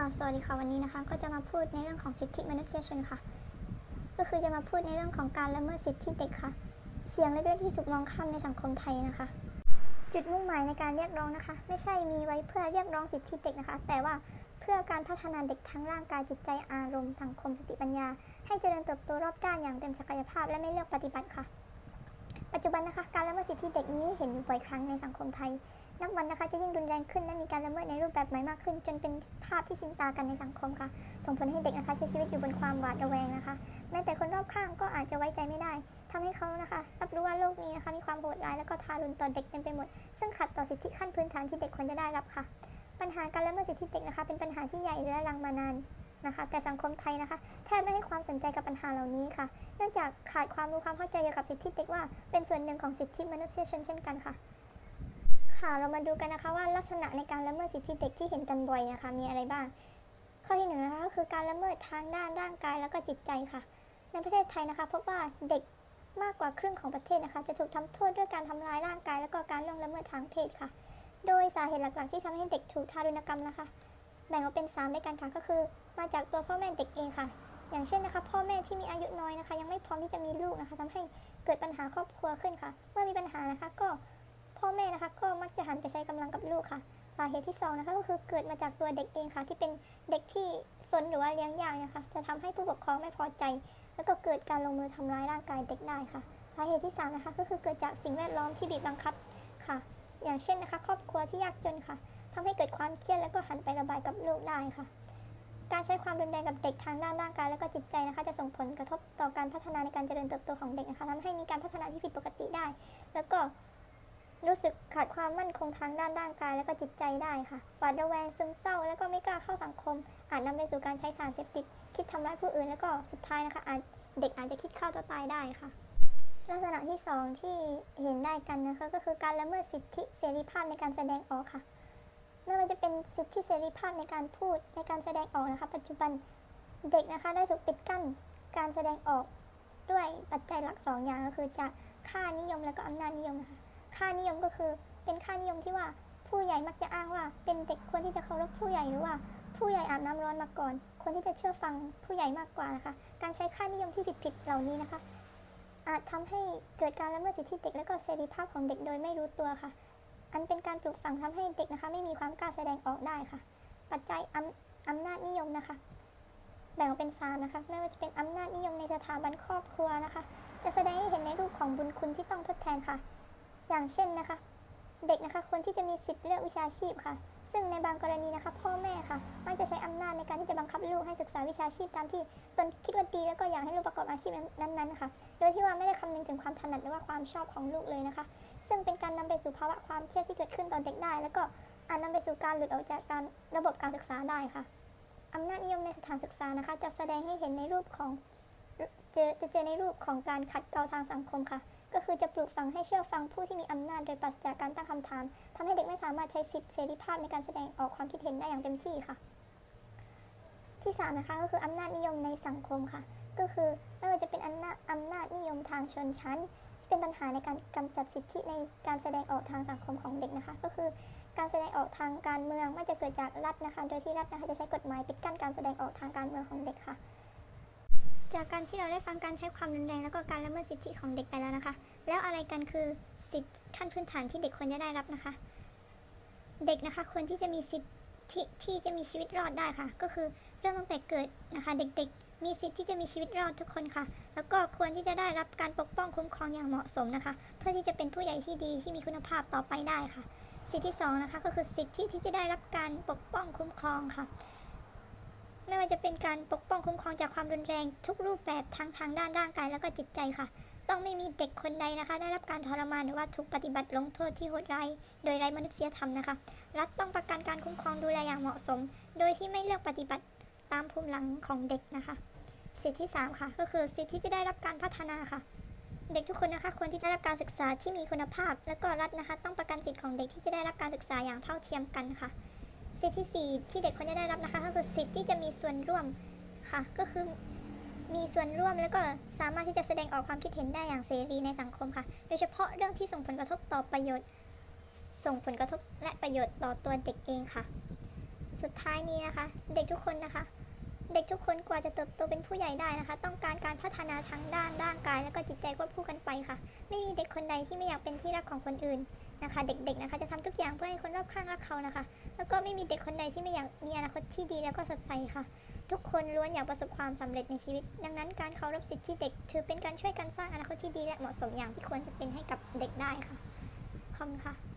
ค่ะ สวัสดีค่ะ วันนี้นะคะ ก็จะมาพูดในเรื่องของสิทธิมนุษยชนค่ะ ก็คือจะมาพูดในเรื่องของการละเมิดสิทธิเด็กค่ะ เสียงเล็กๆที่ถูกมองข้ามในสังคมไทยนะคะ จุดมุ่งหมายในการเรียกร้องนะคะ ไม่ใช่มีไว้เพื่อเรียกร้องสิทธิเด็กนะคะ แต่ว่าเพื่อการพัฒนาเด็กทั้งร่างกายจิตใจอารมณ์สังคมสติปัญญา ให้เจริญเติบโตรอบด้านอย่างเต็มศักยภาพและไม่เลือกปฏิบัติค่ะ จจุบันนะคะการละเมิดสิทธิเด็กนี้เห็นอยู่บ่อยครั้งในสังคมไทย นับวันนะคะจะยิ่งรุนแรงขึ้นและมีการละเมิดในรูปแบบใหม่มากขึ้น จนเป็นภาพที่ชินตากันในสังคมค่ะ ส่งผลให้เด็กนะคะใช้ชีวิตอยู่บนความหวาดระแวงนะคะ แม้แต่คนรอบข้างก็อาจจะไว้ใจไม่ได้ทำให้เขานะคะ รับรู้ว่าโลกนี้นะคะมีความโหดร้ายและก็ทารุณต่อเด็กเต็มไปหมด ซึ่งขัดต่อสิทธิขั้นพื้นฐานที่เด็กควรจะได้รับค่ะ ปัญหาการละเมิดสิทธิเด็กนะคะ เป็นปัญหาที่ใหญ่เรื้อรังมานาน นะคะ แต่สังคมไทยนะคะแทบไม่ให้ความสนใจกับปัญหาเหล่านี้ค่ะ เนื่องจากขาดความรู้ความเข้าใจเกี่ยวกับสิทธิเด็กว่าเป็นส่วนหนึ่งของสิทธิมนุษยชนเช่นกันค่ะ ค่ะเรามาดูกันนะคะว่าลักษณะในการละเมิดสิทธิเด็กที่เห็นกันบ่อยนะคะ มีอะไรบ้าง ข้อที่หนึ่งนะคะก็คือการละเมิดทางด้านร่างกายแล้วก็จิตใจค่ะ ในประเทศไทยนะคะพบว่าเด็กมากกว่าครึ่งของประเทศนะคะ จะถูกทำโทษด้วยการทำร้ายร่างกาย แล้วก็การล่วงละเมิดทางเพศค่ะ โดยสาเหตุหลักๆ ที่ทำให้เด็กถูกทารุณกรรมนะคะ แบ่งออกเป็น 3 ด้วยกันค่ะ ก็คือ มาจากตัวพ่อแม่เด็กเองค่ะ อย่างเช่นนะคะ พ่อแม่ที่มีอายุน้อยนะคะ ยังไม่พร้อมที่จะมีลูกนะคะทำให้เกิดปัญหาครอบครัวขึ้นค่ะ เมื่อมีปัญหานะคะ ก็พ่อแม่นะคะ ก็มักจะหันไปใช้กำลังกับลูกค่ะ สาเหตุที่2นะคะก็คือเกิดมาจากตัวเด็กเองค่ะ ที่เป็นเด็กที่ซนหรือว่าเลี้ยงยากนะคะ จะทำให้ผู้ปกครองไม่พอใจ แล้วก็เกิดการลงมือทำร้ายร่างกายเด็กได้ค่ะสาเหตุที่3นะคะก็คือเกิดจากสิ่งแวดล้อมที่บีบบังคับค่ะ อย่างเช่นนะคะ ครอบครัวที่ยากจนค่ะ ทำให้เกิดความเครียดแล้วก็หันไประบายกับลูกได้ค่ะ การใช้ความรุนแรงกับเด็กทางด้านร่างกาย และก็จิตใจนะคะ จะส่งผลกระทบต่อการพัฒนาในการเจริญเติบโตของเด็กนะคะทำให้มีการพัฒนาที่ผิดปกติได้ แล้วก็รู้สึกขาดความมั่นคงทางด้านร่างกาย และก็จิตใจได้ค่ะหวาดระแวงซึมเศร้า แล้วก็ไม่กล้าเข้าสังคม อาจนำไปสู่การใช้สารเสพติด คิดทำร้ายผู้อื่น แล้วก็สุดท้ายนะคะอาจเด็กอาจจะคิดฆ่าตัวตายได้ค่ะ ลักษณะที่สองที่เห็นได้กันนะคะก็คือการละเมิดสิทธิเสรีภาพในการแสดงออกค่ะ จะเป็นสิทธิเสรีภาพในการพูดในการแสดงออกนะคะ ปัจจุบันเด็กนะคะได้ถูกปิดกั้นการแสดงออกด้วยปัจจัยหลักสองอย่างก็คือจากค่านิยมและก็อำนาจนิยมนะคะค่านิยมก็คือเป็นค่านิยมที่ว่าผู้ใหญ่มักจะอ้างว่า เป็นเด็กควรที่จะเคารพผู้ใหญ่หรือว่า ผู้ใหญ่อาบน้ำร้อนมาก่อนควรที่จะเชื่อฟังผู้ใหญ่มากกว่านะคะ การใช้ค่านิยมที่ผิดๆเหล่านี้นะคะ อาจทำให้เกิดการละเมิดสิทธิเด็กและก็เสรีภาพของเด็กโดยไม่รู้ตัวค่ะ อันเป็นการปลูกฝังทำให้เด็กนะคะ ไม่มีความกล้าแสดงออกได้ค่ะ ปัจจัยอำอำนาจนิยมนะคะ แบ่งออกเป็นสามนะคะ ไม่ว่าจะเป็นอำนาจนิยมในสถาบันครอบครัวนะคะ จะแสดงให้เห็นในรูปของบุญคุณที่ต้องทดแทนค่ะ อย่างเช่นนะคะ เด็กนะคะคนที่จะมีสิทธิ์เลือกวิชาชีพค่ะ ซึ่งในบางกรณีนะคะพ่อแม่ค่ะมักจะใช้อำนาจในการที่จะบังคับลูกให้ศึกษาวิชาชีพตามที่ตนคิดว่าดีแล้วก็อยากให้ลูกประกอบอาชีพนั้นๆค่ะ โดยที่ว่าไม่ได้คำนึงถึงความถนัดหรือว่าความชอบของลูกเลยนะคะ ซึ่งเป็นการนำไปสู่ภาวะความเครียดที่เกิดขึ้นต่อเด็กได้ แล้วก็อาจนำไปสู่การหลุดออกจากการระบบการศึกษาได้ค่ะอำนาจนิยมในสถานศึกษานะคะ จะแสดงให้เห็นในรูปของจอจะเจอในรูปของการขัดเกลาทางสังคมค่ะ ก็คือจะปลูกฝังให้เชื่อฟังผู้ที่มีอำนาจโดยปราศจากการตั้งคำถาม ทำให้เด็กไม่สามารถใช้สิทธิเสรีภาพในการแสดงออกความคิดเห็นได้อย่างเต็มที่ค่ะ ที่สามนะคะก็คืออำนาจนิยมในสังคมค่ะ ก็คือไม่ว่าจะเป็นอำนาจอำนาจนิยมทางชนชั้นที่เป็นปัญหาในการกำจัดสิทธิในการแสดงออกทางสังคมของเด็กนะคะ ก็คือการแสดงออกทางการเมืองไม่จะเกิดจากรัฐนะคะ โดยที่รัฐนะคะจะใช้กฎหมายปิดกั้นการแสดงออกทางการเมืองของเด็กค่ะ จากการที่เราได้ฟังการใช้ความรุนแรงแล้วก็การละเมิดสิทธิของเด็กไปแล้วนะคะ แล้วอะไรกันคือสิทธิขั้นพื้นฐานที่เด็กควรจะได้รับนะคะ เด็กนะคะควรที่จะมีสิทธิที่จะมีชีวิตรอดได้ค่ะ ก็คือเริ่มตั้งแต่เกิดนะคะ เด็กๆ มีสิทธิที่จะมีชีวิตรอดทุกคนค่ะ แล้วก็ควรที่จะได้รับการปกป้องคุ้มครองอย่างเหมาะสมนะคะ เพื่อที่จะเป็นผู้ใหญ่ที่ดีที่มีคุณภาพต่อไปได้ค่ะ สิทธิที่สองนะคะก็คือสิทธิที่จะได้รับการปกป้องคุ้มครองค่ะ ว่าจะเป็นการปกป้องคุ้มครองจากความรุนแรง ทุกรูปแบบทั้งทางด้านร่างกายแล้วก็จิตใจค่ะ ต้องไม่มีเด็กคนใดนะคะ ได้รับการทรมานหรือว่าถูกปฏิบัติลงโทษที่โหดร้ายโดยไร้มนุษยธรรมนะคะ รัฐต้องประกันการคุ้มครองดูแลอย่างเหมาะสม โดยที่ไม่เลือกปฏิบัติตามภูมิหลังของเด็กนะคะ สิทธิที่สามค่ะ ก็คือสิทธิที่จะได้รับการพัฒนาค่ะเด็กทุกคนนะคะควรที่จะได้รับการศึกษาที่มีคุณภาพ และก็รัฐนะคะ ต้องประกันสิทธิของเด็กที่จะได้รับการศึกษาอย่างเท่าเทียมกันค่ะ สิทธิที่สี่ที่เด็กควรจะได้รับนะคะ ก็คือสิทธิที่จะมีส่วนร่วมค่ะ ก็คือมีส่วนร่วมแล้วก็สามารถที่จะแสดงออกความคิดเห็นได้อย่างเสรีในสังคมค่ะ โดยเฉพาะเรื่องที่ส่งผลกระทบต่อประโยชน์ ส่งผลกระทบและประโยชน์ต่อตัวเด็กเองค่ะ สุดท้ายนี้นะคะ เด็กทุกคนนะคะ เด็กทุกคนกว่าจะเติบโตเป็นผู้ใหญ่ได้นะคะ ต้องการการพัฒนาทางด้านร่างกาย และก็จิตใจควบคู่กันไปค่ะ ไม่มีเด็กคนใดที่ไม่อยากเป็นที่รักของคนอื่น นะคะ เด็กๆนะคะจะทำทุกอย่างเพื่อให้คนรอบข้างรักเขานะคะ แล้วก็ไม่มีเด็กคนใดที่ไม่อยากมีอนาคตที่ดีแล้วก็สดใสค่ะ ทุกคนล้วนอยากประสบความสำเร็จในชีวิต ดังนั้นการเคารพสิทธิเด็ก ถือเป็นการช่วยกันสร้างอนาคตที่ดีและเหมาะสมอย่างที่ควรจะเป็นให้กับเด็กได้ค่ะขอบคุณค่ะ